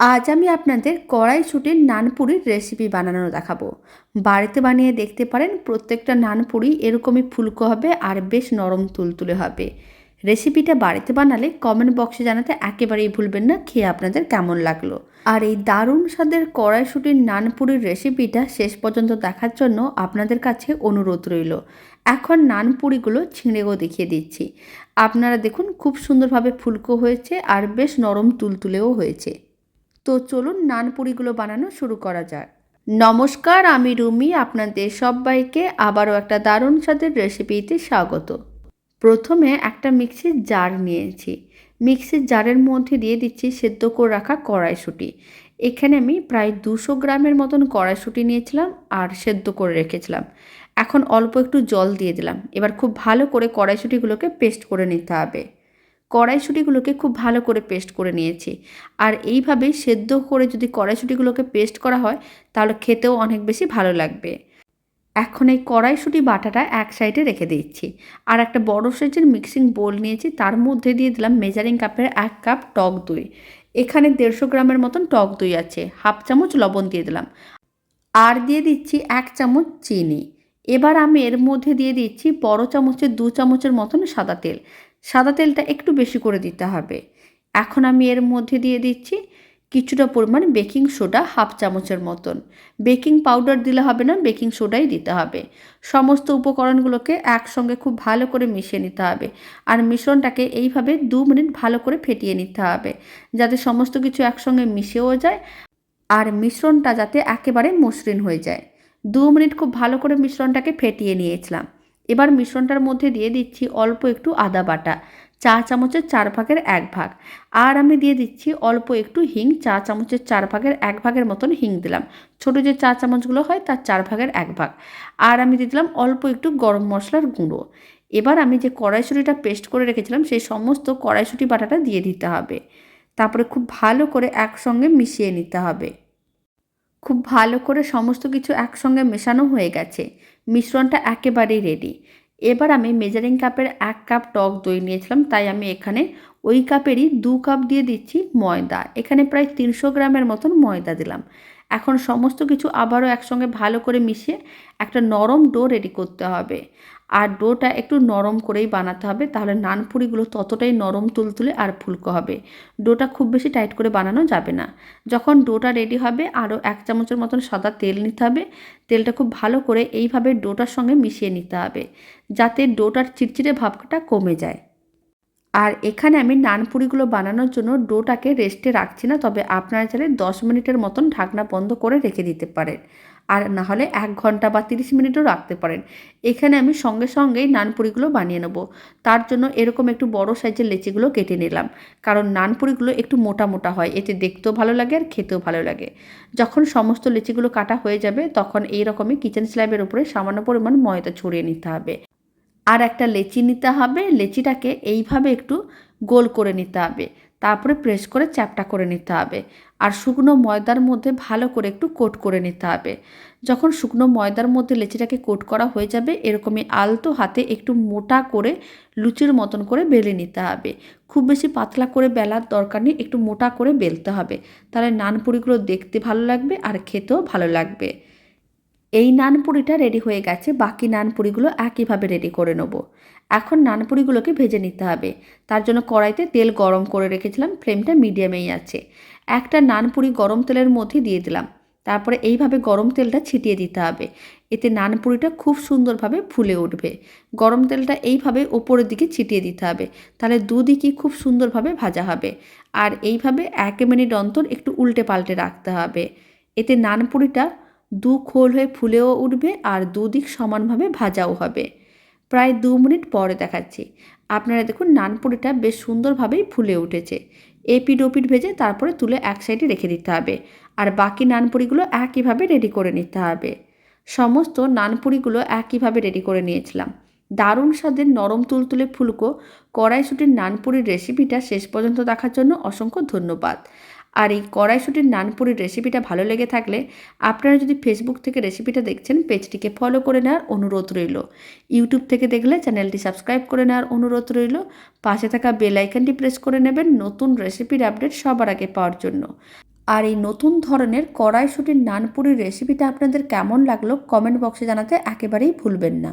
আজ আমি আপনাদের কড়াইশুটির নানপুরির রেসিপি বানানো দেখাবো। বাড়িতে বানিয়ে দেখতে পারেন, প্রত্যেকটা নানপুরি এরকমই ফুলকো হবে আর বেশ নরম তুলতুলে হবে। রেসিপিটা বাড়িতে বানালে কমেন্ট বক্সে জানাতে একেবারেই ভুলবেন না, খেয়ে আপনাদের কেমন লাগল। আর এই দারুণ স্বাদের কড়াইশুটির নানপুরির রেসিপিটা শেষ পর্যন্ত দেখার জন্য আপনাদের কাছে অনুরোধ রইল। এখন নানপুরিগুলো ছিঁড়েও দেখিয়ে দিচ্ছি। আপনারা দেখুন, খুব সুন্দরভাবে ফুলকো হয়েছে আর বেশ নরম তুলতুলেও হয়েছে। তো চলুন নানপুরিগুলো বানানো শুরু করা যাক। নমস্কার, আমি রুমি, আপনাদের সবাইকে আবারও একটা দারুণ স্বাদের রেসিপিতে স্বাগত। প্রথমে একটা মিক্সির জার নিয়েছি। মিক্সির জারের মধ্যে দিয়ে দিচ্ছি সেদ্ধ করে রাখা কড়াইশুঁটি। এখানে আমি প্রায় দুশো গ্রামের মতন কড়াইশুঁটি নিয়েছিলাম আর সেদ্ধ করে রেখেছিলাম। এখন অল্প একটু জল দিয়ে দিলাম। এবার খুব ভালো করে কড়াইশুঁটিগুলোকে পেস্ট করে নিতে হবে। কড়াইশুঁটিগুলোকে খুব ভালো করে পেস্ট করে নিয়েছি। আর এইভাবেই সেদ্ধ করে যদি কড়াইশুঁটিগুলোকে পেস্ট করা হয়, তাহলে খেতেও অনেক বেশি ভালো লাগবে। এখন এই কড়াইশুঁটি বাটাটা এক সাইডে রেখে দিচ্ছি। আর একটা বড় সাইজের মিক্সিং বোল নিয়েছি, তার মধ্যে দিয়ে দিলাম মেজারিং কাপের এক কাপ টক দই। এখানে দেড়শো গ্রামের মতন টক দই আছে, হাফ চামচ লবণ দিয়ে দিলাম। আর দিয়ে দিচ্ছি এক চামচ চিনি। এবার আমি এর মধ্যে দিয়ে দিচ্ছি বড় চামচের দু চামচের মতন সাদা তেল। সাদা তেলটা একটু বেশি করে দিতে হবে। এখন আমি এর মধ্যে দিয়ে দিচ্ছি কিছুটা পরিমাণ বেকিং সোডা হাফ চামচের মতন। বেকিং পাউডার দিলে হবে না, বেকিং সোডাই দিতে হবে। সমস্ত উপকরণগুলোকে একসঙ্গে খুব ভালো করে মিশিয়ে নিতে হবে আর মিশ্রণটাকে এইভাবে দু মিনিট ভালো করে ফেটিয়ে নিতে হবে যাতে সমস্ত কিছু একসঙ্গে মিশেও যায় আর মিশ্রণটা যাতে একেবারে মসৃণ হয়ে যায়। দু মিনিট খুব ভালো করে মিশ্রণটাকে ফেটিয়ে নিয়েছিলাম। এবার মিশ্রণটার মধ্যে দিয়ে দিচ্ছি অল্প একটু আদা বাটা, চা চামচের চার ভাগের এক ভাগ। আর আমি দিয়ে দিচ্ছি অল্প একটু হিং, চা চামচের চার ভাগের এক ভাগের মতন হিং দিলাম। ছোটো যে চা চামচগুলো হয় তার চার ভাগের এক ভাগ। আর আমি দিয়ে দিলাম অল্প একটু গরম মশলার গুঁড়ো। এবার আমি যে কড়াইশুঁটিটা পেস্ট করে রেখেছিলাম সেই সমস্ত কড়াইশুঁটি বাটাটা দিয়ে দিতে হবে। তারপরে খুব ভালো করে একসঙ্গে মিশিয়ে নিতে হবে। খুব ভালো করে সমস্ত কিছু একসঙ্গে মেশানো হয়ে গেছে। মিশ্রণটা একেবারেই রেডি এবার আমি মেজারিং কাপের এক কাপ টক দই নিয়েছিলাম, তাই আমি এখানে ওই কাপেরই দু কাপ দিয়ে দিচ্ছি ময়দা। এখানে প্রায় তিনশো গ্রামের মতন ময়দা দিলাম। এখন সমস্ত কিছু আবারও একসঙ্গে ভালো করে মিশিয়ে একটা নরম ডো রেডি করতে হবে। আর ডোটা একটু নরম করেই বানাতে হবে। তাহলে নানপুরিগুলো ততটাই নরম তুলতুলে আর ফুলকো হবে। ডোটা খুব বেশি টাইট করে বানানো যাবে না। যখন ডোটা রেডি হবে, আরও এক চামচের মতন সাদা তেল নিতে হবে। তেলটা খুব ভালো করে এইভাবে ডোটার সঙ্গে মিশিয়ে নিতে হবে, যাতে ডোটার চিটচিটে ভাবটা কমে যায়। আর এখানে আমি নানপুরিগুলো বানানোর জন্য ডোটাকে রেস্টে রাখছি না, তবে আপনারা চাইলে দশ মিনিটের মতন ঢাকনা বন্ধ করে রেখে দিতে পারেন। আর না হলে এক ঘণ্টা বা তিরিশ মিনিটও রাখতে পারেন। এখানে আমি সঙ্গে সঙ্গেই নানপুরিগুলো বানিয়ে নেব। তার জন্য এরকম একটু বড় সাইজের লেচিগুলো কেটে নিলাম। কারণ নানপুরিগুলো একটু মোটা মোটা হয়, এতে দেখতেও ভালো লাগে আর খেতেও ভালো লাগে। যখন সমস্ত লেচিগুলো কাটা হয়ে যাবে, তখন এই রকমই কিচেন স্ল্যাবের উপরে সামান্য পরিমাণ ময়দা ছড়িয়ে নিতে হবে। আর একটা লেচি নিতে হবে। লেচিটাকে এইভাবে একটু গোল করে নিতে হবে। তারপরে প্রেস করে চ্যাপটা করে নিতে হবে। আর শুকনো ময়দার মধ্যে ভালো করে একটু কোট করে নিতে হবে। যখন শুকনো ময়দার মধ্যে লেচিটাকে কোট করা হয়ে যাবে, এরকমই আলতো হাতে একটু মোটা করে লুচির মতন করে বেলে নিতে হবে। খুব বেশি পাতলা করে বেলার দরকার নেই, একটু মোটা করে বেলতে হবে। তাহলে নানপুরিগুলো দেখতে ভালো লাগবে আর খেতেও ভালো লাগবে। এই নানপুরিটা রেডি হয়ে গেছে, বাকি নানপুরিগুলো একইভাবে রেডি করে নেব। এখন নানপুরিগুলোকে ভেজে নিতে হবে। তার জন্য কড়াইতে তেল গরম করে রেখেছিলাম, ফ্লেমটা মিডিয়ামেই আছে। একটা নানপুরি গরম তেলের মধ্যে দিয়ে দিলাম। তারপরে এইভাবে গরম তেলটা ছিটিয়ে দিতে হবে। এতে নানপুরিটা খুব সুন্দরভাবে ফুলে উঠবে। গরম তেলটা এইভাবে ওপরের দিকে ছিটিয়ে দিতে হবে। তাহলে দুদিকই খুব সুন্দরভাবে ভাজা হবে। আর এইভাবে এক মিনিট অন্তর একটু উল্টে পাল্টে রাখতে হবে। এতে নানপুরিটা দু খোল হয়ে ফুলেও উঠবে আর দুদিক সমানভাবে ভাজাও হবে। প্রায় দু মিনিট পরে দেখাচ্ছি। আপনারা দেখুন নানপুরিটা বেশ সুন্দরভাবেই ফুলে উঠেছে। এপিড ওপিড ভেজে তারপরে তুলে এক সাইডে রেখে দিতে হবে। আর বাকি নানপুরিগুলো একইভাবে রেডি করে নিতে হবে। সমস্ত নানপুরিগুলো একইভাবে রেডি করে নিয়েছিলাম। দারুণ স্বাদের নরম তুলতুলে ফুলকো কড়াইশুটির নানপুরির রেসিপিটা শেষ পর্যন্ত দেখার জন্য অসংখ্য ধন্যবাদ। আর এই কড়াইশুটির নানপুরির রেসিপিটা ভালো লেগে থাকলে আপনারা যদি ফেসবুক থেকে রেসিপিটা দেখছেন, পেজটিকে ফলো করে নেওয়ার অনুরোধ রইল। ইউটিউব থেকে দেখলে চ্যানেলটি সাবস্ক্রাইব করে নেওয়ার অনুরোধ রইল। পাশে থাকা বেল আইকনটি প্রেস করে নেবেন নতুন রেসিপির আপডেট সবার আগে পাওয়ার জন্য। আর এই নতুন ধরনের কড়াইশুটির নানপুরির রেসিপিটা আপনাদের কেমন লাগল কমেন্ট বক্সে জানাতে একেবারেই ভুলবেন না।